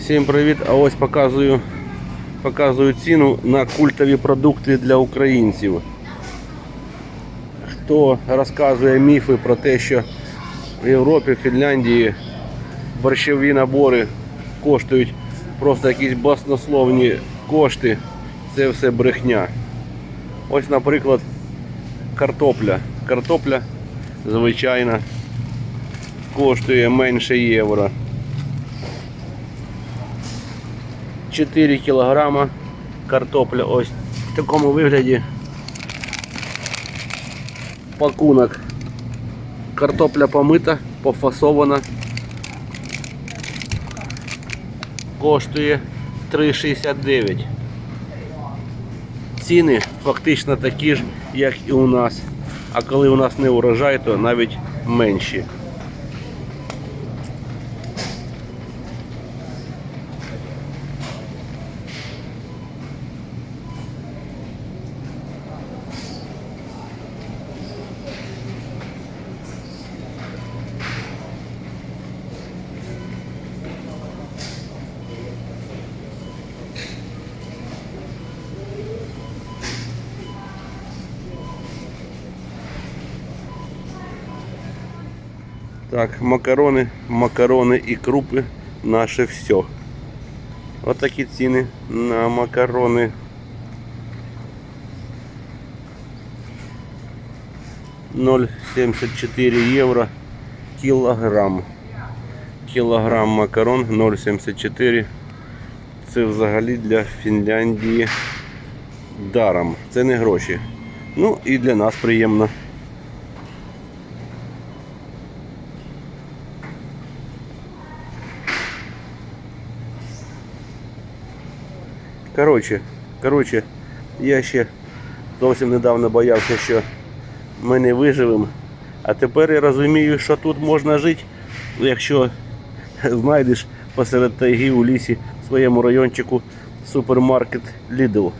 Всім привіт! А ось показую, показую ціну на культові продукти для українців. Хто розказує міфи про те, що в Європі, Фінляндії борщові набори коштують просто якісь баснословні кошти, це все брехня. Ось, наприклад, картопля. Картопля звичайна коштує менше євро. 4 кілограма картопля ось в такому вигляді. Пакунок. Картопля помита, пофасована. Коштує 3,69. Ціни фактично такі ж, як і у нас. А коли у нас не урожай, то навіть менші. Так, макарони, макарони і крупи наше все. Ось такі ціни на макарони. Ноль сімдесят чотири євро кілограм. Кілограм макарон 0,74. Це взагалі для Фінляндії даром. Це не гроші. Ну і для нас приємно. Коротше, коротше, я ще зовсім недавно боявся, що ми не виживемо. А тепер я розумію, що тут можна жити, якщо знайдеш посеред тайги у лісі в своєму райончику супермаркет Lidl.